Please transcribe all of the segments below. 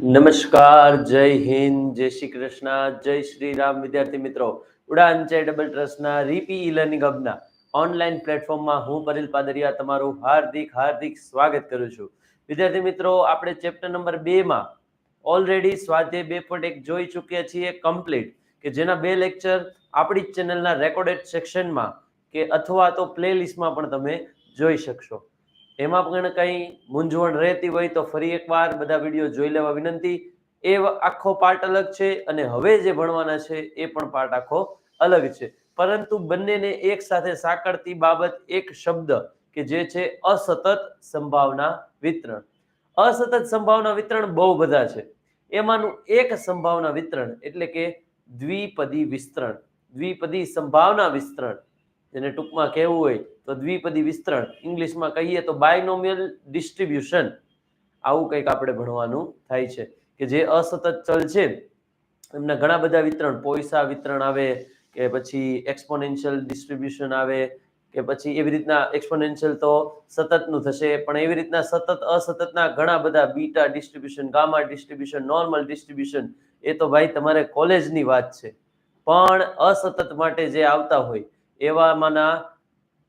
નમસ્કાર, જય હિન્દ, જય શ્રી કૃષ્ણ, જય શ્રી રામ. વિદ્યાર્થી મિત્રો ઉડાન ચેરિટેબલ ટ્રસ્ટના રીપી ઈ લર્નિંગ હબના ઓનલાઈન પ્લેટફોર્મમાં હું પરિલ પાદરિયા તમારું હાર્દિક હાર્દિક સ્વાગત કરું છું. વિદ્યાર્થી મિત્રો, આપણે ચેપ્ટર નંબર બે માં ઓલરેડી સ્વાધ્યાય બે પોઈન્ટ એક જોઈ ચૂક્યા છીએ કમ્પ્લીટ કે જેના બે લેક્ચર આપણી જ ચેનલના રેકોર્ડેડ સેક્શનમાં કે અથવા તો પ્લે લિસ્ટમાં પણ તમે જોઈ શકશો. એમાં પણ કંઈ મૂંઝવણ રહેતી હોય તો ફરી એકવાર બધા વીડિયો જોઈ લેવા વિનંતી. એ આખો પાર્ટ અલગ છે અને હવે જે ભણવાના છે એ પણ પાર્ટ આખો અલગ છે. પરંતુ બંનેને એક સાથે સાંકળતી બાબત એક શબ્દ કે જે છે અસતત સંભાવના વિતરણ. અસતત સંભાવના વિતરણ બહુ બધા છે. એમાંનું એક સંભાવના વિતરણ એટલે કે દ્વિપદી વિસ્તરણ. દ્વિપદી સંભાવના વિસ્તરણ. જેને ટૂંકમાં કહેવું હોય તો દ્વિપદી વિસ્તરણ. ઇંગ્લિશમાં કહીએ તો બાયનોમિયલ ડિસ્ટ્રીબ્યુશન. આવું કંઈક આપણે ભણવાનું થાય છે કે જે અસતત ચલ છે. એમના ઘણા બધા વિતરણ પોઈસા વિતરણ આવે, કે પછી એક્સપોનેન્શિયલ ડિસ્ટ્રીબ્યુશન આવે, કે પછી એવી રીતના એક્સપોનેન્શિયલ તો સતતનું થશે, પણ એવી રીતના સતત, અસતતના ઘણા બધા beta distribution, gamma distribution, normal distribution, એ તો ભાઈ તમારે કોલેજની વાત છે. પણ અસતત માટે જે આવતા હોય એવામાંના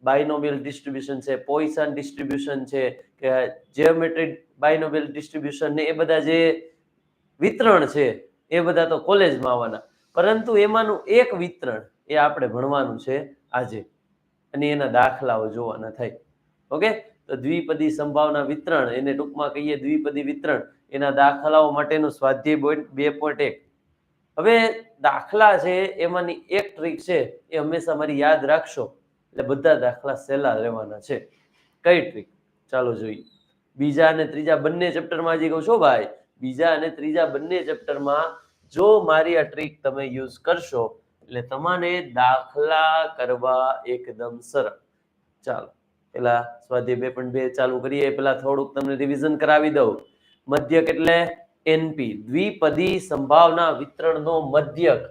બાયનોમિયલ ડિસ્ટ્રીબ્યુશન છે પોઈસન ડિસ્ટ્રીબ્યુશન છે, કે જીઓમેટ્રિક બાયનોમિયલ ડિસ્ટ્રીબ્યુશન ને એ બધા જે વિતરણ છે, એ બધા તો કોલેજમાં આવવાના. પરંતુ એમાંનું એક વિતરણ એ આપણે ભણવાનું છે આજે. અને એના દાખલાઓ જોવાના થાય. ઓકે? તો દ્વિપદી સંભાવના વિતરણ, એને ટૂંકમાં કહીએ દ્વિપદી વિતરણ. એના દાખલાઓ માટેનું સ્વાધ્યાય બે પોઈન્ટ એક. હવે દાખલા છે, એમાંની એક ટ્રીક છે, એ હંમેશા મારી યાદ રાખશો. એટલે બધા દાખલા સહેલા રહેવાના છે. કઈ ટ્રીક ચાલો જોઈએ. બીજા અને ત્રીજા બંને ચેપ્ટરમાં હજી કહું છો ભાઈ. બીજા અને ત્રીજા બંને ચેપ્ટરમાં જો મારી આ ટ્રીક તમે યુઝ કરશો, એટલે તમારે દાખલા કરવા એકદમ સરળ. ચાલો, પેલા સ્વાધ્યાય બે પણ બે ચાલુ કરીએ. પેલા થોડુંક તમને રિવિઝન કરાવી દઉં. મધ્યક એટલે એનપી દ્વિપદી સંભાવના વિતરણનો મધ્યક.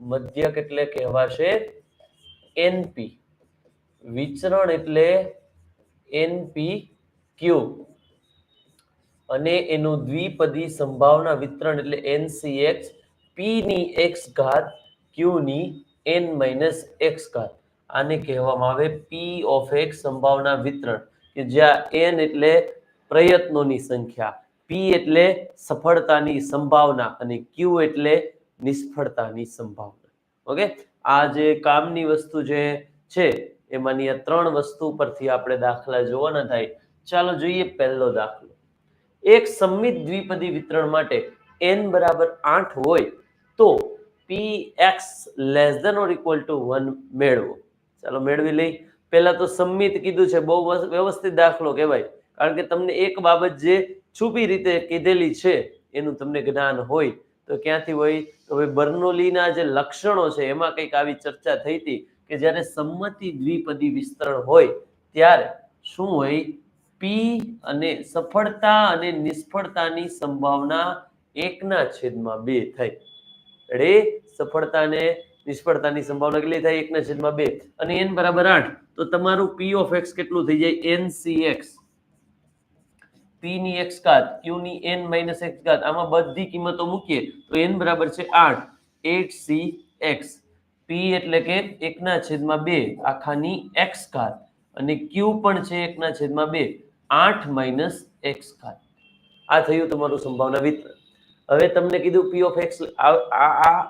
મધ્યક એટલે કહેવાશે એનપી વિચરણ એટલે એનપી ક્યુ અને એનું દ્વિપદી સંભાવના વિતરણ એટલે એનસીએક્સ પી ની એક્સ ઘાત ક્યુ ની એન માઇનસ એક્સ ઘાત. આને કહેવામાં આવે પી ઓફ એક્સ સંભાવના વિતરણ, કે જ્યાં એન એટલે પ્રયત્નોની સંખ્યા. પી એટલે સફળતાની સંભાવના અને ક્યુ એટલે નિષ્ફળતાની સંભાવના. ઓકે આ જે કામની વસ્તુ જે છે, એમાંની આ ત્રણ વસ્તુ પરથી આપણે દાખલા જોવાના થાય. ચાલો જોઈએ પહેલો દાખલો. એક સંમિત દ્વિપદી વિતરણ માટે n બરાબર આઠ હોય તો P X less than or equal to one મેળવો. ચાલો મેળવી લઈ. પહેલા તો સંમિત કીધું છે, બહુ વ્યવસ્થિત દાખલો કહેવાય. કારણ કે તમને એક બાબત જે છુપી રીતે કીધેલી છે, એનું તમને જ્ઞાન હોય તો ક્યાંથી હોય? તો ભાઈ બર્નોલીના જે લક્ષણો છે, એમાં કંઈક આવી ચર્ચા થઈ હતી કે જ્યારે સંમતિ દ્વિપદી વિસ્તરણ હોય, ત્યારે શું હોય? પી અને સફળતા અને નિષ્ફળતાની સંભાવના એકના છેદમાં બે થાય. રે સફળતા અને નિષ્ફળતાની સંભાવના કેટલી થાય? એકના છેદમાં બે. અને એન બરાબર આઠ. તો તમારું પી ઓફ એક્સ કેટલું થઈ જાય? એન સી એક્સ પી ની એક્સ ઘાત ક્યુ ની એન માઇનસ એક્સ ઘાત, આમાં બધી કિંમતો મૂકીએ તો એન બરાબર છે આઠ એટ સી એક્સ પી એટલે કે એકના છેદમાં બે, આખાની એક્સ ઘાત. અને ક્યુ પણ છે એકના છેદમાં બે, આઠ માઇનસ એક્સ ઘાત. આ થયું તમારું સંભાવના વિતરણ. હવે તમને કીધું પી ઓફ એક્સ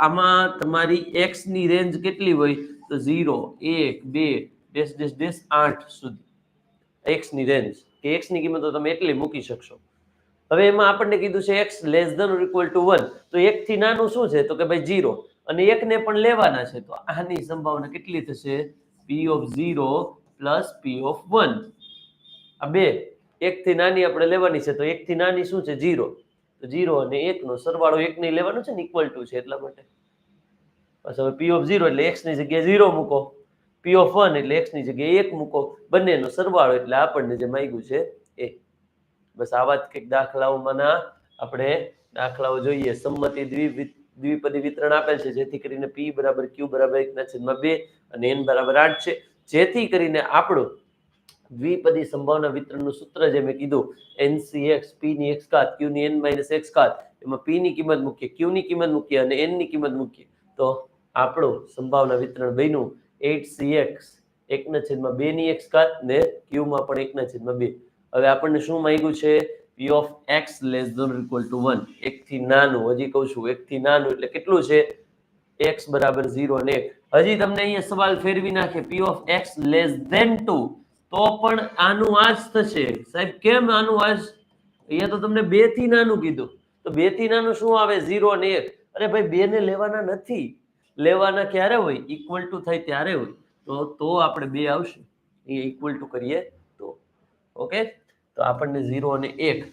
આમાં તમારી એક્સની રેન્જ કેટલી હોય? તો ઝીરો એક, બે ડેશ ડેશ ડેશ આઠ સુધી. એક્સની રેન્જ કે એક્સની કિંમતો તમે એટલી મૂકી શકશો. હવે એમાં આપણને કીધું છે x less than equal to one તો એકથી નાનું શું છે? તો કે ભાઈ ઝીરો અને એકને પણ લેવાના છે. તો આની સંભાવના કેટલી થશે? P of zero plus P of one આ બે. એકથી નાની આપણે લેવાની છે. તો એકથી નાની શું છે? ઝીરો તો ઝીરો અને એકનો સરવાળો એક નહીં લેવાનો છે ને ઇક્વલ ટુ છે એટલા માટે. બસ હવે પી ઓફ ઝીરો એટલે એક્સની જગ્યાએ ઝીરો મૂકો. પી ઓફ વન એટલે એક્સની જગ્યાએ એક મૂકો. બંનેનો સરવાળો એટલે આપણને જે માગ્યું છે એ. બસ આવા જ કંઈક દાખલાઓમાંના આપણે દાખલાઓ જોઈએ. સંમતિ દ્વિ દ્વિપદી વિતરણ આપેલ છે. જેથી કરીને પી બરાબર ક્યુ બરાબર એકના છેદમાં બે અને એન બરાબર આઠ છે. જેથી કરીને આપણું દ્વિપદી સંભાવના વિતરણનું સૂત્ર જે મેં કીધું એનસીએક્સ પીની ની કાત q ની એન માઇનસ એક્સ કાત એમાં પીની કિંમત મૂકીએ, q ની કિંમત મૂકીએ અને એનની કિંમત મૂકીએ. તો આપણું સંભાવના વિતરણ બન્યું. 8cx એકના છેદમાં બે x ઘાત ને ક્યુમાં પણ એકના છેદમાં બે. હવે આપણને શું માંગ્યું છે? P of X less than or equal to 1 થી નાનું, હજી કહું છું, એકથી નાનું એટલે કેટલું છે? એક્સ બરાબર ઝીરો અને 1 હજી તમને અહીંયા સવાલ ફેરવી નાખે P of X less than 2 તો પણ આનું આ થશે. સાહેબ, કેમ આનું આ અહીંયા તો તમને બેથી નાનું કીધું. તો બેથી નાનું શું આવે? ઝીરો અને એક. અરે ભાઈ, બે ને લેવાના નથી. લેવાના ક્યારે હોય? ઇક્વલ ટુ થાય ત્યારે હોય. તો તો આપણે બે આવશે. એ ઇક્વલ ટુ કરીએ તો. ઓકે તો આપણને ઝીરો અને એક,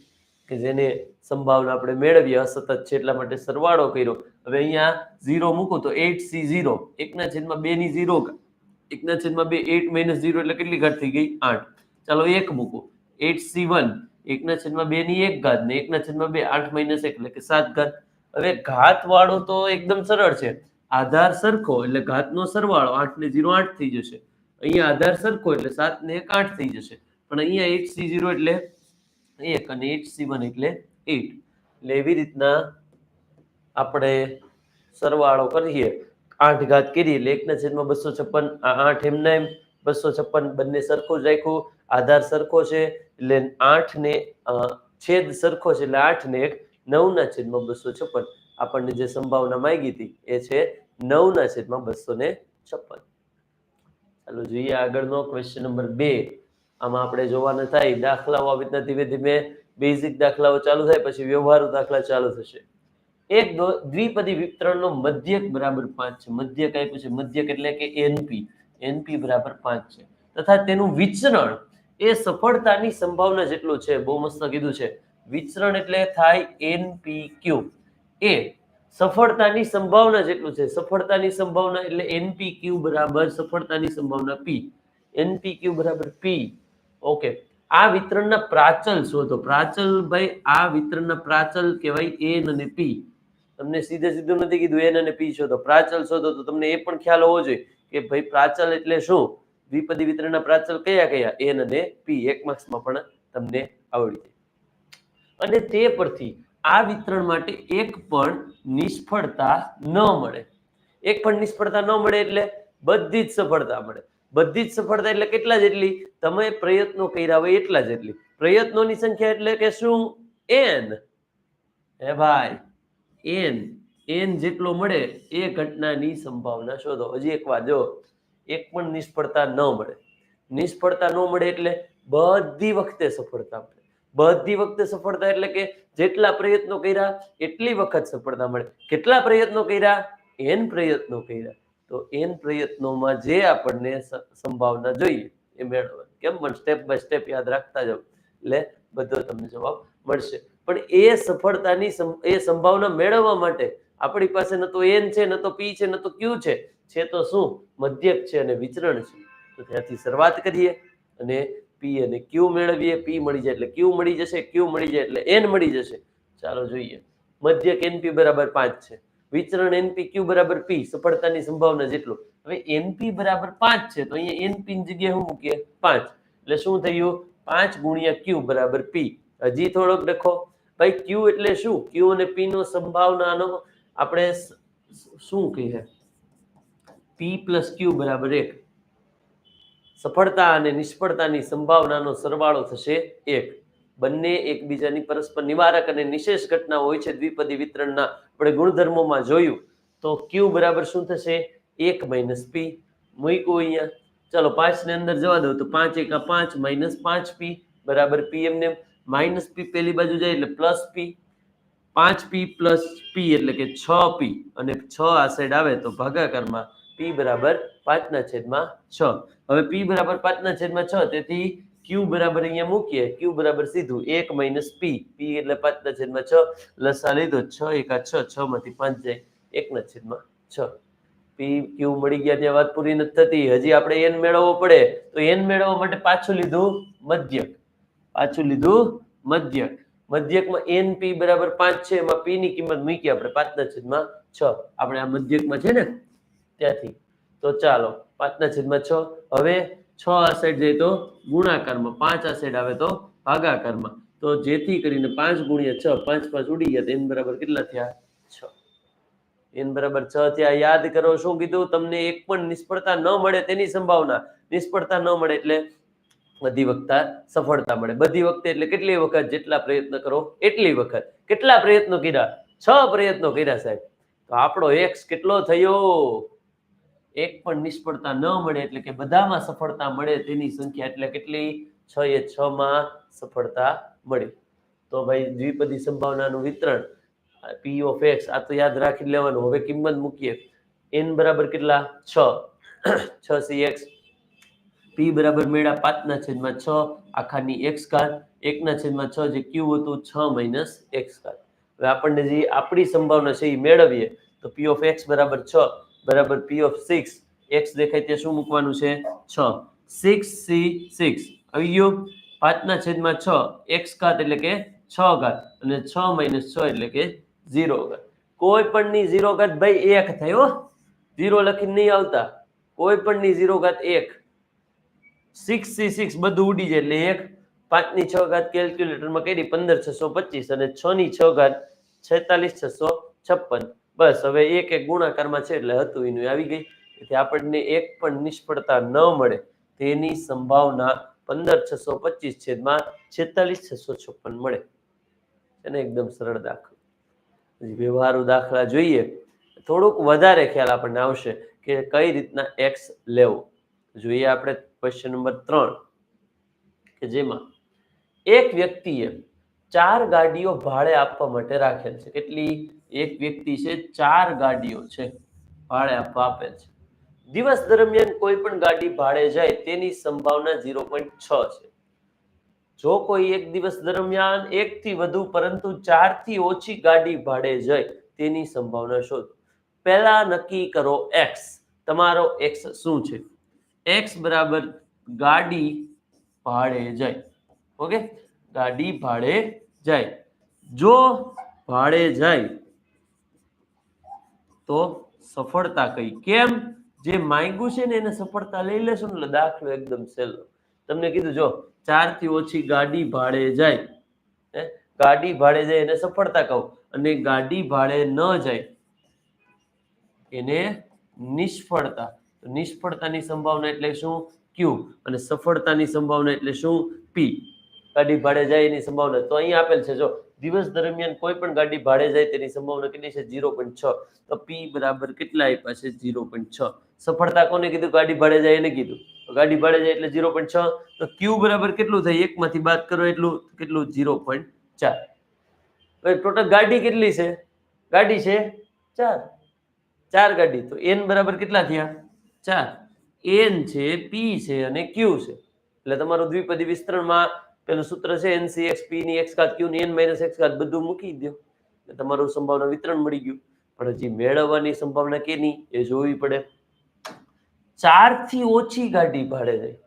કે જેને સંભાવના આપણે મેળવીએ અસતત છે એટલા માટે સરવાળો કર્યો. હવે અહીંયા ઝીરો મૂકું તો એટ સી ઝીરો એકના છેદમાં બે ની ઝીરો એકના છેદમાં બે એટ માઇનસ ઝીરો એટલે કેટલી ઘાટ થઈ ગઈ? આઠ. ચાલો એક મૂકું. એટ સી વન એકના છેદમાં બે ની એક ઘાત ને એકના છેદમાં બે, આઠ માઇનસ એક એટલે કે સાત ઘાત. હવે ઘાત વાળો તો એકદમ સરળ છે. આધાર સરખો એટલે ઘાતનો સરવાળો આઠ ને જીરો આઠ થઈ જશે. અહીંયા આધાર સરખો એટલે સાત ને એક આઠ થઈ જશે. પણ અહીંયા એટ સી ઝીરો એટલે એક અને એટ સી વન એટલે એટ. એટલે એવી રીતના આપણે સરવાળો કરીએ. આઠ ઘાત કરીએ એટલે એકના છેદમાં બસો છપ્પન આઠ એમના એમ. બસો છપ્પન બંને સરખો જ રાખ્યો. આધાર સરખો છે એટલે આઠ ને છેદ સરખો છે એટલે આઠ ને એક. નવના છેદમાં બસો છપ્પન. આપણને જે સંભાવના માંગી હતી એ છે નવના છેદમાં બસો ને છપ્પન. ચાલો જોઈએ આગળનો ક્વેશ્ચન નંબર બે. આમાં આપણે જોવાના થાય, દાખલાઓ આવી રીતના ધીમે ધીમે બેઝિક દાખલાઓ ચાલુ થાય, પછી વ્યવહારુ દાખલા ચાલુ થશે. એક દ્વિપદી વિતરણનો મધ્યક બરાબર પાંચ છે. મધ્યક આપ્યું છે. મધ્યક એટલે કે એનપી એનપી બરાબર પાંચ છે. તથા તેનું વિચરણ એ સફળતાની સંભાવના જેટલું છે, બહુ મસ્ત કીધું છે. વિચરણ એટલે થાય એનપી ક્યુ એ સફળતાની સંભાવના જેટલું છે, સફળતાની સંભાવના એટલે એનપી ક્યુ બરાબર, સફળતાની સંભાવના પી એનપી ક્યુ બરાબર પી ઓકે આ વિતરણના પ્રાચલ શોધો. પ્રાચલ ભાઈ, આ વિતરણના પ્રાચલ કહેવાય એન અને પી તમને સીધે સીધું નથી કીધું એન અને પી શોધો. પ્રાચલ શોધો તો તમને એ પણ ખ્યાલ હોવો જોઈએ કે ભાઈ પ્રાચલ એટલે શું? દ્વિપદી વિતરણના પ્રાચલ કયા કયા? એન અને પી એક માર્ક્સમાં પણ તમને આવડી જાય. અને તે પરથી આ વિતરણ માટે એક પણ નિષ્ફળતા ન મળે. એક પણ નિષ્ફળતા ન મળે એટલે બધી જ સફળતા મળે. બધી જ સફળતા એટલે કેટલા જેટલી? તમે પ્રયત્નો કર્યા હોય એટલા જેટલી. પ્રયત્નોની સંખ્યા એટલે કે શું? એન હે ભાઈ એન એન જેટલો મળે એ ઘટનાની સંભાવના શોધો. હજી એક વાર જો, એક પણ નિષ્ફળતા ન મળે. નિષ્ફળતા ન મળે એટલે બધી વખતે સફળતા મળે. બધી વખતે સફળતા એટલે કે જેટલા પ્રયત્નો કર્યા, એટલી વખત સફળતા મળે. કેટલા પ્રયત્નો કર્યા? એન પ્રયત્નો કર્યા. તો એન પ્રયત્નોમાં જે આપણને સંભાવના જોઈએ, એ મેળવવાની. કેમ? પણ સ્ટેપ બાય સ્ટેપ યાદ રાખતા જાઓ. એટલે બધો તમને જવાબ મળશે. પણ એ સફળતાની એ સંભાવના મેળવવા માટે આપણી પાસે ન તો એન છે, ન તો પી છે, ન તો ક્યુ છે. છે તો શું? મધ્યક છે અને વિચરણ છે. તો ત્યાંથી શરૂઆત કરીએ અને પી અને ક્યુ મેળવીએ, પી મળી જાય એટલે ક્યુ મળી જશે, ક્યુ મળી જાય એટલે એન મળી જશે. ચાલો જોઈએ. મધ્યક એનપી બરાબર પાંચ છે. વિચરણ એનપી ક્યુ બરાબર પી, સફળતાની સંભાવના જેટલું. હવે એનપી બરાબર પાંચ છે, તો અહીંયા એનપી જગ્યાએ શું મૂકીએ? પાંચ. એટલે શું થયું? પાંચ ગુણ્યા ક્યુ બરાબર પી. હજી થોડોક લખો. ભાઈ, ક્યુ એટલે શું? ક્યુ અને પી નો સંભાવનાનો આપણે શું કહીએ? પી પ્લસ ક્યુ બરાબર એક. સફળતા અને નિષ્ફળતાની સંભાવનાનો સરવાળો થશે એક. બંને એકબીજાની પરસ્પર નિવારક અને નિશેષ ઘટના હોય છે દ્વિપદી વિતરણના. આપણે ગુણધર્મોમાં જોયું. તો ક્યુ બરાબર શું થશે? એક માઇનસ પી મૂક્યું અહીંયા. ચાલો પાંચ ને અંદર જવા દઉં તો પાંચ એકા પાંચ માઇનસ પાંચ પી બરાબર પી એમને માઇનસ પી પેલી બાજુ જાય એટલે પ્લસ પી પાંચ પી પ્લસ પી એટલે કે છ પી અને છ આ સાઈડ આવે તો ભાગાકારમાં પી બરાબર પાંચના છેદમાં છ. હવે પી બરાબર પાંચના છેદમાં છ, તેથી ક્યુ બરાબર અહીંયા મૂકીએ. ક્યુ બરાબર સીધું એક માઇનસ પી પી એટલે પાંચના છેદમાં છ, લસા લીધો છ, એકા છ છ માંથી પાંચ જાય એકના છેદમાં છ. પી ક્યુ મળી ગયા ત્યાં વાત પૂરી નથી થતી. હજી આપણે એન મેળવવો પડે. તો એન મેળવવા માટે પાછું લીધું મધ્યક. પાછું લીધું મધ્યક. મધ્યકમાં એન પી બરાબર પાંચ છે. એમાં પી ની કિંમત મૂકી આપણે પાંચના છેદમાં છ. આપણે આ મધ્યકમાં છે ને, ત્યાંથી તો ચાલો પાંચના છેદમાં છ. હવે છ આ સાઈડ જાય તો ગુણાકારમાં, પાંચ આ સાઈડ આવે તો ભાગાકારમાં. તો જેથી કરીને પાંચ ગુણ્યા છ, પાંચ પાંચ ઉડી ગયા તો એન બરાબર કેટલા થયા? છ. એન બરાબર છ થયા. યાદ કરો શું કીધું? તમને એક પણ નિષ્ફળતા ન મળે તેની સંભાવના. નિષ્ફળતા ન મળે એટલે બધી વખત સફળતા મળે. બધી વખતે એટલે કેટલી વખત? જેટલા પ્રયત્ન કરો, એટલી વખત. કેટલા પ્રયત્નો કર્યા? છ પ્રયત્નો કર્યા સાહેબ. તો આપણો એક્સ કેટલો થયો? એક પણ નિષ્ફળતા ન મળે એટલે કે બધામાં સફળતા મળે તેની સંખ્યા એટલે કેટલી? છ એ છ માં સફળતા મળે. તો ભાઈ દ્વિપદી સંભાવનાનું વિતરણ પી ઓફ એક્સ આ તો યાદ રાખી લેવાનું. હવે કિંમત મૂકીએ. એન બરાબર કેટલા? છ. છ સી એક્સ પી બરાબર મેળા પાંચના છેદમાં છ. આખાની એક્સ કાર એકના છેદમાં છ જે ક્યુ હતું, છ માઇનસ એક્સ કાર હવે આપણને જે આપણી સંભાવના છે એ મેળવીએ, તો પી ઓફ એક્સ બરાબર છ. બરાબર પી ઓફ સિક્સ એક્સ દેખાય તે શું મૂકવાનું છે? છ. સિક્સ સી સિક્સ આવી ગયું પાંચના છેદમાં છ. એક્સ ઘાત એટલે કે છ ઘાત અને છ માઇનસ છ એટલે કે ઝીરો ઘાત. કોઈ પણની ઝીરો ઘાત ભાઈ એક થયો ઝીરો લખીને નહીં આવતા. કોઈ પણની ઝીરો ઘાત એક. સિક્સ સી સિક્સ બધું ઉડી જાય એટલે એક. પાંચની છ ઘાત કેલ્ક્યુલેટરમાં કરી પંદર છસો પચીસ અને છ ની છ ઘાત છેતાલીસ છસો છપ્પન. બસ, હવે એક એક ગુણાકારમાં છે એટલે હતું, એનું આવી ગઈ. તેથી આપણને એક પણ નિષ્ફળતા ન મળે તેની સંભાવના પંદર છસો પચીસ છેદમાં છેતાલીસ છસો છપ્પન મળે. એને એકદમ સરળ દાખલો. હજી વ્યવહારુ દાખલા જોઈએ. થોડુંક વધારે ખ્યાલ આપણને આવશે કે કઈ રીતના એક્સ લેવો. જોઈએ આપણે ક્વેશ્ચન નંબર ત્રણ, કે જેમાં એક વ્યક્તિએ ચાર ગાડીઓ ભાડે આપવા માટે રાખેલ છે. કેટલી? એક વ્યક્તિ છે, ચાર ગાડીઓ છે, ભાડે આપવા આપે છે. દિવસ દરમિયાન કોઈ પણ ગાડી ભાડે જાય તેની સંભાવના ઝીરો પોઈન્ટ છ છે. જો કોઈ એક દિવસ દરમિયાન એક થી વધુ પરંતુ ચારથી ઓછી ગાડી ભાડે જાય તેની સંભાવના શોધો. પહેલા નક્કી કરો એક્સ તમારો એક્સ શું છે? એક્સ બરાબર ગાડી ભાડે જાય. ઓકે? ગાડી ભાડે જાય. જો ભાડે જાય તો સફળતા કઈ? કેમ? જે માંગ્યું છે ને એને સફળતા લઈ લેશો ને દાખલો એકદમ સહેલો. તમને કીધું, જો ચારથી ઓછી ગાડી ભાડે જાય ગાડી ભાડે જાય એને સફળતા કહું. અને ગાડી ભાડે ન જાય, એને નિષ્ફળતા. નિષ્ફળતાની સંભાવના એટલે શું? ક્યુ? અને સફળતાની સંભાવના એટલે શું? પી. ગાડી ભાડે જાય એની સંભાવના તો અહીં આપેલ છે. જો દિવસ દરમિયાન કોઈ પણ ગાડી ભાડે જાય તેની સંભાવના કેટલી છે? ઝીરો પોઈન્ટ છ. તો પી બરાબર કેટલા આપ્યા છે? ઝીરો પોઈન્ટ છ. સફળતા કોને કીધું? ગાડી ભાડે જાય એને કીધું. તો ગાડી ભાડે જાય એટલે ઝીરો પોઈન્ટ છ. તો ક્યુ બરાબર કેટલું થાય એકમાંથી બાદ કરો એટલું કેટલું? ઝીરો પોઈન્ટ ચાર. ટોટલ ગાડી કેટલી છે? ગાડી છે ચાર. ચાર ગાડી. તો એન બરાબર કેટલા થયા? ચાર. એન છે પી છે અને ક્યુ છે. એટલે તમારું દ્વિપદી વિસ્તરણમાં પેલું સૂત્ર છે એનસી એક્સ પી ની એક્સ ઘાત ક્યુ ની એન માઇનસ એક્સ ઘાત બધું મૂકી દો તમારું સંભાવના વિતરણ મળી ગયું. પણ હજી મેળવવાની સંભાવના કેની? એ જોવી પડે. ચારથી ઓછી ગાડી ભાડે જાય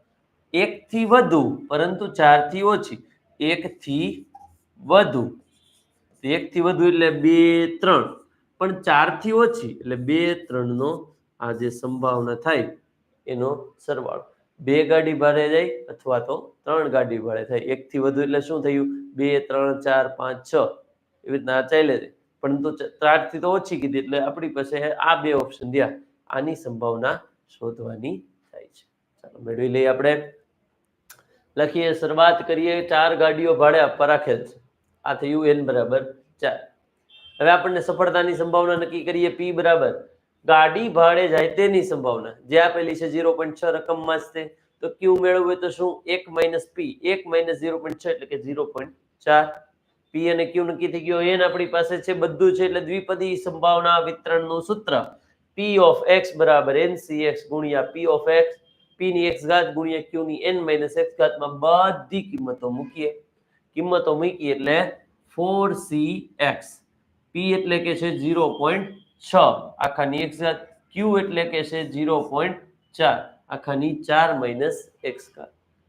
એક થી વધુ, પરંતુ ચારથી ઓછી. એક થી વધુ. એક થી વધુ એટલે બે, ત્રણ. પણ ચારથી ઓછી એટલે બે ત્રણ નો આ જે સંભાવના થાય, એનો સરવાળો. બે ગાડી ભાડે જાય અથવા તો ત્રણ ગાડી ભાડે થાય. એક થી વધુ એટલે શું થયું? બે, ત્રણ, ચાર, પાંચ, છ. એવી રીતના ચાલે છે પરંતુ ચ- ચારથી તો ઓછી કીધી એટલે આપણી પાસે આ બે ઓપ્શન રહ્યા આની સંભાવના શોધવાની થાય છે. ચાલો મેળવી લઈએ આપણે. લખીએ, શરૂઆત કરીએ, ચાર ગાડીઓ ભાડે આપવા રાખેલ છે. આ થયું એન બરાબર ચાર. હવે આપણને સફળતાની સંભાવના નક્કી કરીએ પી બરાબર. ગાડી ભાડે જાય તેની સંભાવના. જે આપેલી છે ઝીરો પોઈન્ટ છ રકમમાં જ તે. તો ક્યુ મેળવવું હોય તો શું? એક માઇનસ પી એક માઇનસ ઝીરો પોઈન્ટ છ એટલે કે ઝીરો પોઈન્ટ ચાર. પી અને ક્યુ નક્કી થઈ ગયો. એન આપણી પાસે છે બધું છે એટલે દ્વિપદી સંભાવના વિતરણનું સૂત્ર. પી ઓફ એક્સ બરાબર એન સી એક્સ ગુણ્યા પી ઓફ એક્સ પી ની એક્સ ઘાત ગુણ્યા ક્યુ ની એન માઇનસ એક્સ ઘાતમાં બધી કિંમતો મૂકીએ. કિંમતો મૂકી એટલે ફોર સી એક્સ પી એટલે કે છે ઝીરો પોઈન્ટ છ. આખાની એક્સ ઘાત ક્યુ એટલે કે છે ઝીરો પોઈન્ટ ચાર. આખાની ચાર માઇનસ એક્સ ઘાત.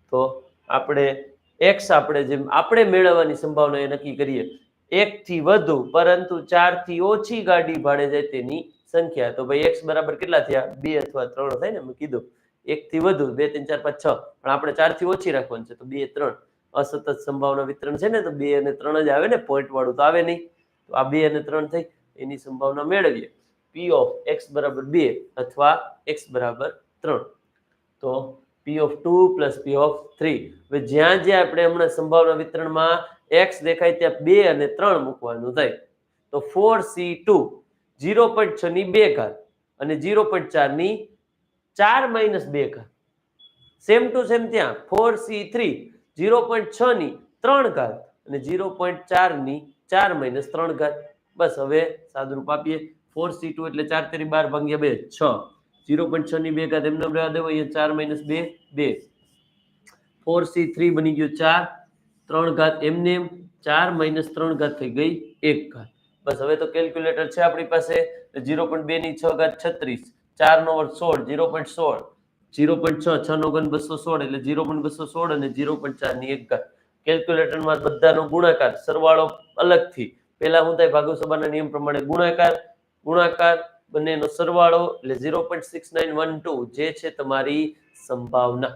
તો આપણે એક્સ આપણે જેમ આપણે મેળવવાની સંભાવના એ નક્કી કરીએ. એકથી વધુ, પરંતુ ચારથી ઓછી ગાડી ભાડે જાય તેની સંખ્યા. તો ભાઈ એક્સ બરાબર કેટલા થયા? બે અથવા ત્રણ થાય ને, મેં કીધું. એકથી વધુ, બે, ત્રણ, ચાર, પાંચ, છ. પણ આપણે ચારથી ઓછી રાખવાની છે, તો બે, ત્રણ. અસતત સંભાવના વિતરણ છે ને, તો બે અને ત્રણ જ આવે ને પોઈન્ટ વાળું તો આવે નહીં. તો આ બે અને ત્રણ થઈ. એની સંભાવના મેળવીએ. પી ઓફ એક્સ બરાબર બે અથવા એક્સ બરાબર ત્રણ. તો P of two plus P of three હવે જ્યાં જ્યાં આપણે હમણાં સંભાવના વિતરણમાં એક્સ દેખાય ત્યાં બે અને ત્રણ મૂકવાનું થાય. તો four C two zero point છ ની બે ઘાત અને ઝીરો પોઈન્ટ ચારની ચાર માઇનસ બે ઘાત. સેમ ટુ સેમ ત્યાં four C three zero point છ ની ત્રણ ઘાત અને ઝીરો પોઈન્ટ ચારની ચાર માઇનસ ત્રણ ઘાત. બસ હવે સાદુરૂપ આપીએ. ફોર સી ટુ એટલે ચાર તેરી બાર ભાગ્યા બે, છ. ઝીરો પોઈન્ટ છ ની બે ઘાત એમને એમ રહેવા દેવો, અહીંયા ચાર માઇનસ બે બે. ફોર સી થ્રી બની ગયું ચાર, ત્રણ ઘાત એમને એમ, ચાર માઇનસ ત્રણ ઘાત થઈ ગઈ એક ઘાત. બસ હવે તો કેલ્ક્યુલેટર છે આપણી પાસે. ઝીરો પોઈન્ટ બે ની છ ઘાત છત્રીસ, ચાર નો વર્ગ સોળ ઝીરો પોઈન્ટ સોળ. ઝીરો પોઈન્ટ છ છ નો ઘન બસો સોળ, એટલે ઝીરો પોઈન્ટ બસો સોળ અને ઝીરો પોઈન્ટ ચારની એક ઘાત. કેલ્ક્યુલેટરમાં બધાનો ગુણાકાર સરવાળો અલગથી પહેલા હું થાય? ભાગોસભાના નિયમ પ્રમાણે ગુણાકાર ગુણાકાર બંનેનો સરવાળો એટલે zero point six nine one two જે છે તમારી સંભાવના.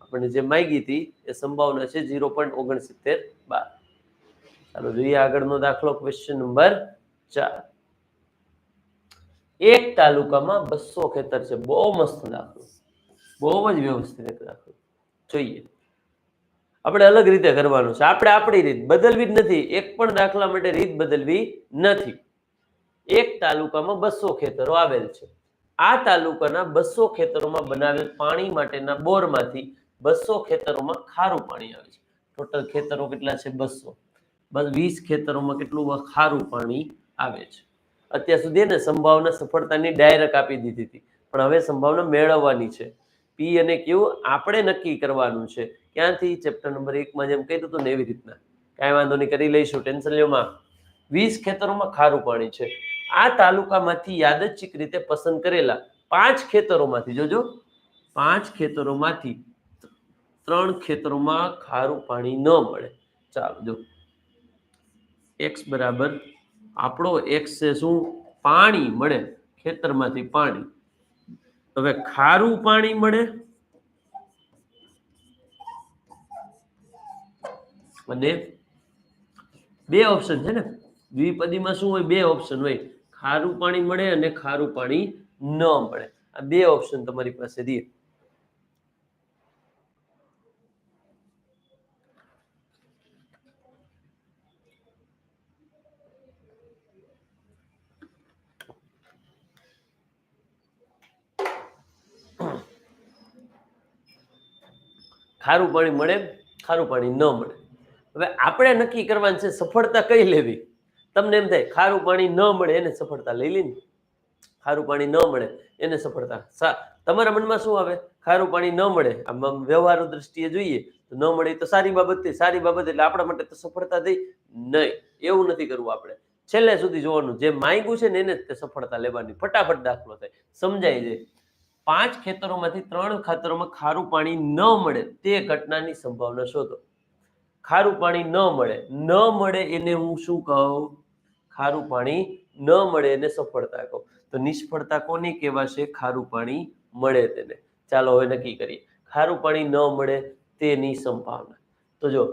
આપણને જે માગી હતી એ સંભાવના છે ઝીરો પોઈન્ટ ઓગણસિત્તેર બાર. ચાલો જોઈએ આગળનો દાખલો ક્વેશ્ચન નંબર ચાર. એક તાલુકામાં બસો ખેતર છે. બહુ મસ્ત દાખલો. બહુ જ વ્યવસ્થિત દાખલો. જોઈએ. આપણે અલગ રીતે કરવાનું છે. આપણે આપણી રીત બદલવી જ નથી. એક પણ દાખલા માટે રીત બદલવી નથી. એક તાલુકામાં બસો ખેતરો આવેલ છે. આ તાલુકાના બસો ખેતરોમાં બનાવેલ પાણી માટેના બોરમાંથી બસો ખેતરોમાં ખારું પાણી આવે છે. ટોટલ ખેતરો કેટલા છે? બસો. વીસ ખેતરોમાં કેટલું ખારું પાણી આવે છે. અત્યાર સુધી એને સંભાવના સફળતાની ડાયરેક્ટ આપી દીધી હતી. પણ હવે સંભાવના મેળવવાની છે. પી અને ક્યુ આપણે નક્કી કરવાનું છે ક્યાંથી ચેપ્ટર નંબર એકમાં જેમ કહી હતું ને એવી રીતના. કાંઈ વાંધો નહીં, કરી લઈશું ટેન્શન લેવામાં વીસ ખેતરોમાં ખારું પાણી છે. આ તાલુકામાંથી યાદચ્છિક રીતે પસંદ કરેલા પાંચ ખેતરોમાંથી, જોજો. પાંચ ખેતરોમાંથી ત્રણ ખેતરોમાં ખારું પાણી ન મળે. ચાલો, જો. એક્સ બરાબર, આપણો એક્સ છે શું? પાણી મળે, ખેતરમાંથી પાણી. હવે ખારું પાણી મળે અને બે ઓપ્શન છે ને. દ્વિપદીમાં શું હોય? બે ઓપ્શન હોય. ખારું પાણી મળે અને ખારું પાણી ન મળે. આ બે ઓપ્શન તમારી પાસે દે. ખારું પાણી મળે, ખારું પાણી ન મળે. હવે આપણે નક્કી કરવાનું છે સફળતા કઈ લેવી? તમને એમ થાય, ખારું પાણી ન મળે એને સફળતા લઈ લે ખારું પાણી ન મળે એને સફળતા. સા, તમારા મનમાં શું આવે? ખારું પાણી ન મળે. આમ વ્યવહારુ દ્રષ્ટિએ જોઈએ, તો ન મળે તો સારી બાબત થઈ સારી બાબત એટલે આપણા માટે તો સફળતા થઈ નહીં. એવું નથી કરવું આપણે. છેલ્લે સુધી જોવાનું, જે માંગ્યું છે ને એને તે સફળતા લેવાની. ફટાફટ દાખલો થાય. સમજાય જાય પાંચ ખેતરોમાંથી ત્રણ ખેતરોમાં ખારું પાણી ન મળે તે ઘટનાની સંભાવના શોધો. ખારું પાણી ન મળે. ન મળે એને હું શું કહું? ખારું પાણી ન મળે એને સફળતા કહું. તો નિષ્ફળતા કોની કહેવાશે? ખારું પાણી મળે તેને. ચાલો હવે નક્કી કરીએ. ખારું પાણી ન મળે તેની સંભાવના. તો જો,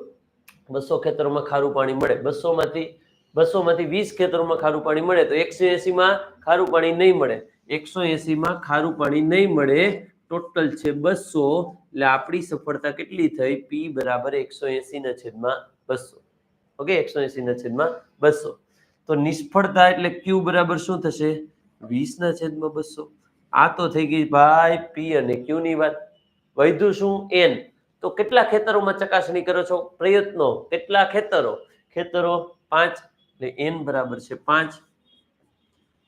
બસો ખેતરોમાં ખારું પાણી મળે. બસોમાંથી બસોમાંથી વીસ ખેતરોમાં ખારું પાણી મળે તો એકસો એસીમાં ખારું પાણી નહીં મળે. એકસો એસીમાં ખારું પાણી નહીં મળે ટોટલ છે બસો, એટલે આપણી સફળતા કેટલી થઈ? પી બરાબર એકસો એસી ના છેદમાં બસો. ઓકે? એકસો એસી ના છેદમાં બસો. તો નિષ્ફળતા એટલે ક્યુ બરાબર શું થશે? વીસ ના છેદમાં બસો. આ તો થઈ ગઈ ભાઈ પી અને ક્યુ ની વાત. વૈધું શું? એન તો કેટલા ખેતરોમાં ચકાસણી કરો છો? પ્રયત્નો. કેટલા ખેતરો? ખેતરો પાંચ. એટલે એન બરાબર છે પાંચ.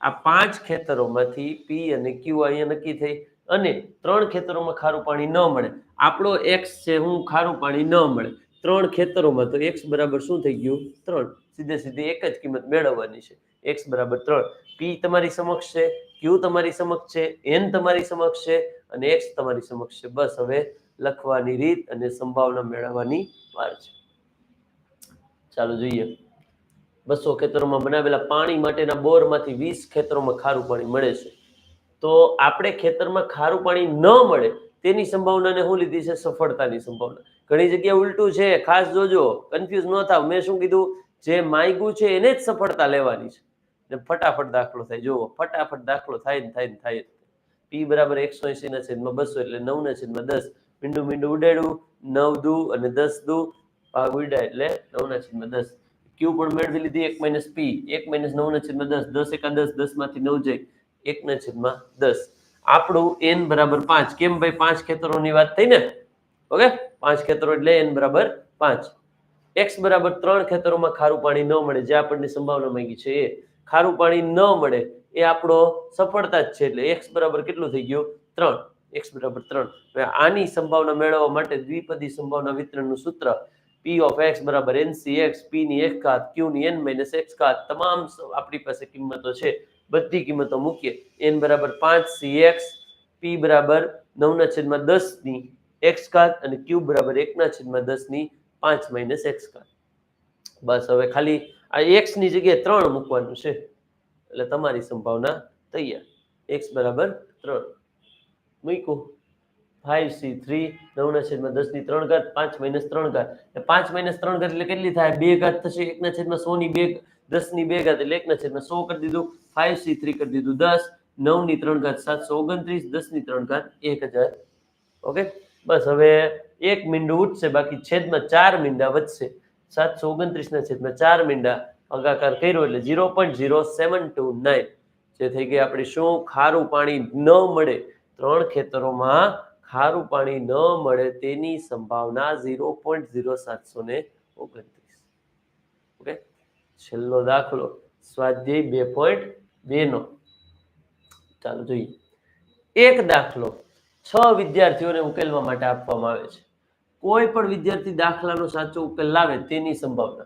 આ પાંચ ખેતરોમાંથી પી અને ક્યુ અહીંયા નક્કી થઈ. અને ત્રણ ખેતરોમાં ખારું પાણી ન મળે. આપણો એક્સ છે, હું ખારું પાણી ન મળે. ત્રણ ખેતરોમાં તો એક્સ બરાબર શું થઈ ગયું? ત્રણ. સીધે સીધી એક જ કિંમત મેળવવાની છે. એક્સ બરાબર ત્રણ. પી તમારી સમક્ષ છે ક્યુ તમારી સમક્ષ છે એન તમારી સમક્ષ છે અને એક્સ તમારી સમક્ષ છે. બસ હવે લખવાની રીત અને સંભાવના મેળવવાની વાર છે. ચાલો જોઈએ. બસો ખેતરોમાં બનાવેલા પાણી માટેના બોરમાંથી વીસ ખેતરોમાં ખારું પાણી મળે છે. તો આપણે ખેતરમાં ખારું પાણી ન મળે તેની સંભાવનાને શું લીધી છે સફળતાની સંભાવના. ઘણી જગ્યાએ ઉલટું છે, ખાસ જોજો કન્ફ્યુઝ ન થાવ. મેં શું કીધું? જે માયગું છે એને જ સફળતા લેવાની છે. ને ફટાફટ દાખલો થાય. જુઓ, ફટાફટ દાખલો થાય ને થાય ને થાય. પી બરાબર એકસો એસી ના છેદમાં બસો એટલે નવ ના છેદમાં દસ. મીંડું મીંડું ઉડાડ્યું. નવ દુ અને દસ દુ. ભાગ ઉડાય એટલે નવ ના છેદમાં દસ. ક્યુ પણ મેળવી લીધી એક માઇનસ પી એક માઇનસ નવ ના છેદમાં દસ. દસ એકા દસ. દસમાંથી નવ જાય. એક ના છેદમાં દસ. આપણું એન બરાબર પાંચ. કેમ ભાઈ? પાંચ ખેતરોની વાત થઈ ને? ઓકે? પાંચ ખેતરો એટલે એન બરાબર પાંચ. એક્સ બરાબર ત્રણ ખેતરોમાં ખારું પાણી ન મળે, જે આપણને સંભાવના માંગી છે એ. ખારું પાણી ન મળે, એ આપણો સફળતા જ છે એટલે એક્સ બરાબર કેટલું થઈ ગયું? ત્રણ. એક્સ બરાબર ત્રણ. આની સંભાવના મેળવવા માટે દ્વિપદી સંભાવના વિતરણનું સૂત્ર પી ઓફ એક્સ બરાબર એનસી એક્સ પી ની એક ઘાત ક્યુ ની એન માઇનસ એક્સ ઘાત, તમામ આપણી પાસે કિંમતો છે. બધી કિંમતો મૂકીએ. એન બરાબર પાંચ સી એક્સ, પી બરાબર નવના છેદમાં દસની એક્સ કાત અને ક્યુ બરાબર એકના છેદમાં દસની પાંચ માઇનસ એક્સ કાત બસ હવે ખાલી આ એક્સની જગ્યાએ ત્રણ મૂકવાનું છે. એટલે તમારી સંભાવના તૈયાર. એક્સ બરાબર ત્રણ. મૂક્યું. ફાઈવ સી થ્રી, નવના છેદમાં દસની ત્રણ ઘાત, પાંચ માઇનસ ત્રણ ઘાત. પાંચ માઇનસ ત્રણ ઘાત એટલે કેટલી થાય? બે ઘાત થશે. એકના છેદમાં સો ની બે દસની બે ઘાત એટલે એકના છેદમાં સો કરી દીધું. ફાઈવ સી થ્રી કરી દીધું દસ. નવની ત્રણ ઘાત સાતસો ઓગણત્રીસ. દસની ત્રણ ઘાત એક હજાર. ઓકે બસ હવે એક મીંડું ઉઠશે, બાકી છેદમાં ચાર મીંડા વધશે. સાતસો ઓગણત્રીસ ના છેદમાં ચાર મીંડા. ભાગાકાર કર્યો એટલે zero point zero seven two nine જે થઈ ગઈ આપણી શું? ખારું પાણી ન મળે. ત્રણ ખેતરોમાં ખારું પાણી ન મળે. તેની સંભાવના ઝીરો પોઈન્ટ ઝીરો સાતસો ને ઓગણત્રીસ. છેલ્લો દાખલો સ્વાધ્યાય બે પોઈન્ટ બે નો ચાલો જોઈએ. એક દાખલો છ વિદ્યાર્થીઓને ઉકેલવા માટે આપવામાં આવે છે. કોઈ પણ વિદ્યાર્થી દાખલાનો સાચો ઉકેલ લાવે તેની સંભાવના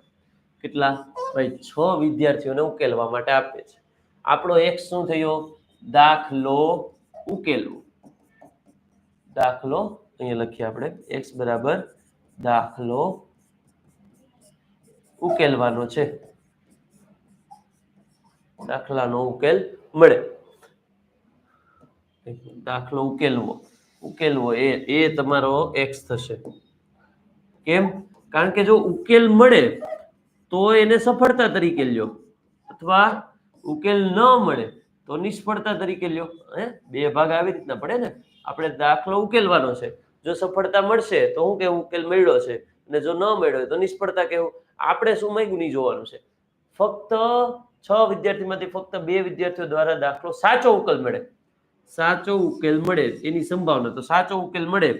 કેટલા? ભાઈ, છ વિદ્યાર્થીઓને ઉકેલવા માટે આપે છે. આપણો એક શું થયો? દાખલો ઉકેલવો. દાખલો, અહીંયા લખીએ આપણે. એક્સ બરાબર દાખલો ઉકેલવાનો છે. દાખલાનો ઉકેલ મળે. દાખલો ઉકેલવો. ઉકેલવો એ તમારો એક્સ થશે. કેમ? કારણ કે જો ઉકેલ મળે, તો એને સફળતા તરીકે લ્યો. અથવા ઉકેલ ન મળે, તો નિષ્ફળતા તરીકે લ્યો. હે? બે ભાગ આવી રીતના પડે ને? આપણે દાખલો ઉકેલવાનો છે. જો સફળતા મળશે, તો હું કે ઉકેલ મળ્યો છે. અને જો ન મળ્યો તો નિષ્ફળતા કેવું? આપણે શું માંગ્યું? નહીં જોવાનું છે. ફક્ત છ વિદ્યાર્થીમાંથી ફક્ત બે વિદ્યાર્થીઓ દ્વારા દાખલો સાચો ઉકેલ મળે. સાચો ઉકેલ મળે એની સંભાવના, તો સાચો ઉકેલ મળે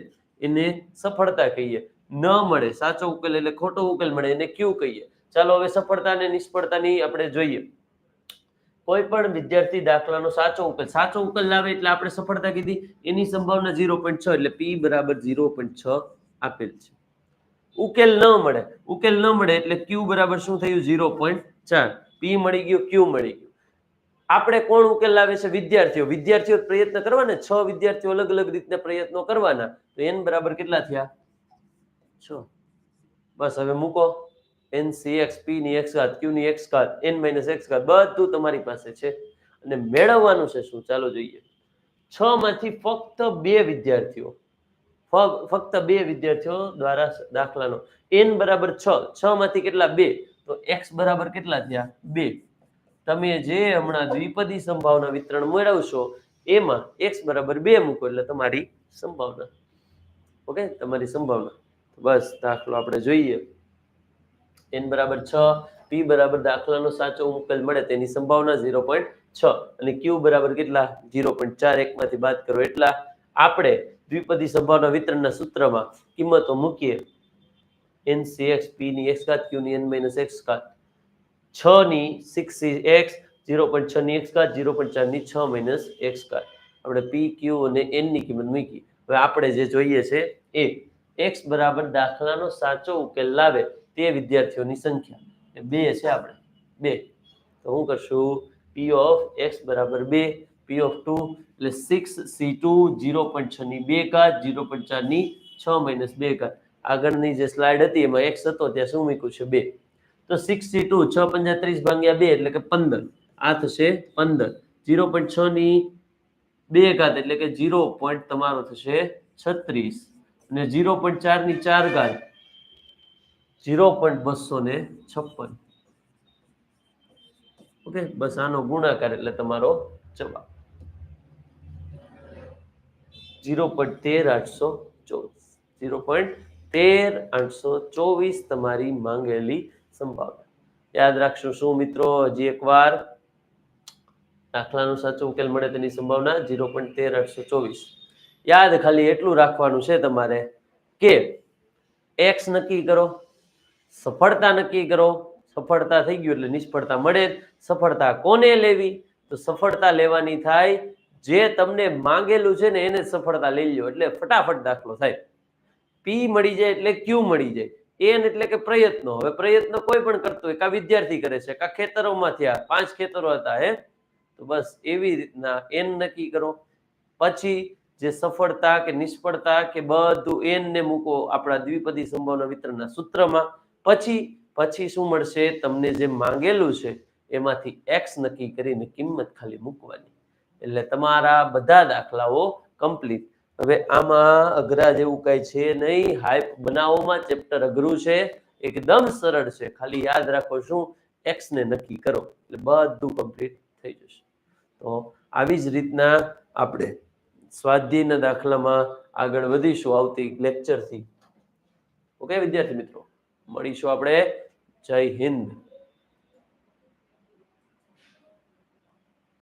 એને સફળતા કહીએ. ન મળે, સાચો ઉકેલ એટલે ખોટો ઉકેલ મળે એને ક્યુ કહીએ? ચાલો હવે સફળતા અને નિષ્ફળતાની આપણે જોઈએ. કોઈ પણ વિદ્યાર્થી દાખલાનો સાચો ઉકેલ સાચો ઉકેલ લાવે એટલે આપણે સફળતા કીધી. એની સંભાવના ઝીરો પોઈન્ટ છ એટલે પી બરાબર ઝીરો પોઈન્ટ છ આપેલ છે. ઉકેલ ન મળે, ઉકેલ ન મળે એટલે ક્યુ બરાબર શું થયું? ઝીરો પોઈન્ટ ચાર. પી મળી ગયું, ક્યુ મળી ગયું. આપણે કોણ ઉકેલ લાવે છે? વિદ્યાર્થીઓ. વિદ્યાર્થીઓ પ્રયત્ન કરવાના? છ વિદ્યાર્થીઓ અલગ અલગ રીતના પ્રયત્નો કરવાના. તો એન બરાબર કેટલા થયા? છ. બસ, હવે મૂકો. એન, સી, એક્સ, પી ની એક્સ ઘાત, ક્યુ ની એક્સ ઘાત, એન માઇનસ એક્સ ઘાત, બધું તમારી પાસે છે. અને મેળવવાનું છે શું? ચાલો જોઈએ. છ માંથી ફક્ત બે વિદ્યાર્થીઓ. ફક્ત બે વિદ્યાર્થીઓ દ્વારા દાખલાનો. એન બરાબર છ. છ માંથી કેટલા? બે. તો એક્સ બરાબર કેટલા થયા? બે. તમે જે હમણાં દ્વિપદી સંભાવના વિતરણ મેળવશો, એમાં એક્સ બરાબર બે મૂકો એટલે તમારી સંભાવના. ઓકે? તમારી સંભાવના. બસ, દાખલો આપણે જોઈએ. એન બરાબર છ પી બરાબર દાખલાનો સાચો ઉકેલ મળે તેની સંભાવના ઝીરો પોઈન્ટ છ. અને ક્યુ બરાબર કેટલા? ઝીરો પોઈન્ટ ચાર. એકમાંથી બાદ કરો એટલા. આપણે દ્વિપદી સંભાવના વિતરણના સૂત્રમાં કિંમતો મૂકીએ. એન સી એક્સ પી ની એક્સ ઘાત ક્યુ ની એન માઇનસ એક્સ ઘાત. છ ની સિક્સ એક્સ ઝીરો પોઈન્ટ છ ની એક્સ ઘાત ઝીરો પોઈન્ટ ચારની છ માઇનસ એક્સ ઘાત. આપણે પી ક્યુ અને એનની કિંમત મૂકી. હવે આપણે જે જોઈએ છે એ એક્સ બરાબર દાખલાનો સાચો ઉકેલ લાવે તે વિદ્યાર્થીઓની સંખ્યા. બે છે આપણે. બે. તો હું કરશું પી ઓફ એક્સ બરાબર બે પી ઓફ ટુ એટલે six C two zero point છ ની બે ઘાત ઝીરો પોઈન્ટ ચારની છ માઇનસ બે ઘાત. આગળની જે સ્લાઇડ હતી એમાં એક્સ હતો ત્યાં શું મૂક્યું છે બે. તો સિક્સ સી ટુ છ પંજા ત્રીસ ભાગ્યા બે એટલે કે પંદર. આ થશે પંદર. ઝીરો પોઈન્ટ છ ની બે ઘાત એટલે કે ઝીરો પોઈન્ટ તમારો થશે છત્રીસ. અને ઝીરો પોઈન્ટ ચારની ચાર ઘાત ઝીરો પોઈન્ટ બસો ને છપ્પન. ઓકે, બસ આનો ગુણાકાર એટલે તમારો જવાબ. ઝીરો પોઈન્ટ તેર આઠસો ચોવીસ. ઝીરો પોઈન્ટ તેર આઠસો ચોવીસ તમારી માંગેલી સંભાવના. યાદ રાખશો શું મિત્રો, હજી એકવાર દાખલાનો સાચો ઉકેલ મળે તેની સંભાવના ઝીરો પોઈન્ટ તેર આઠસો ચોવીસ. યાદ ખાલી એટલું રાખવાનું છે તમારે કે એક્સ નક્કી કરો, સફળતા નક્કી કરો. સફળતા થઈ ગયું એટલે નિષ્ફળતા મળે. સફળતા કોને લેવી? તો સફળતા લેવાની થાય જે તમને માંગેલું છે ને એને સફળતા લઈ લ્યો. એટલે ફટાફટ દાખલો થાય પી મળી જાય એટલે ક્યુ મળી જાય. એન એટલે કે પ્રયત્નો. હવે પ્રયત્ન કોઈ પણ કરતો હોય કા વિદ્યાર્થી કરે છે, કા ખેતરોમાં થયા, પાંચ ખેતરો હતા, હે? તો બસ એવી રીતના એન નક્કી કરો. પછી જે સફળતા કે નિષ્ફળતા કે બધું એન ને મૂકો આપણા દ્વિપદી સંભાવના વિતરણના સૂત્રમાં. પછી પછી શું મળશે? તમને જે માંગેલું છે, એમાંથી એક્સ નક્કી કરીને કિંમત ખાલી મૂકવાની. એટલે તમારા બધા દાખલાઓ કમ્પ્લીટ હવે આમાં અઘરા જેવું કઈ છે નહીં હાઈપ બનાવવામાં ચેપ્ટર અઘરું છે, એકદમ સરળ છે. ખાલી યાદ રાખો શું એક્સ ને નક્કી કરો, એટલે બધું કમ્પ્લીટ થઈ જશે. તો આવી જ રીતના આપણે સ્વાધ્યાયના દાખલામાં આગળ વધીશું આવતી લેક્ચરથી ઓકે વિદ્યાર્થી મિત્રો, મળીશું આપણે. જય હિન્દ.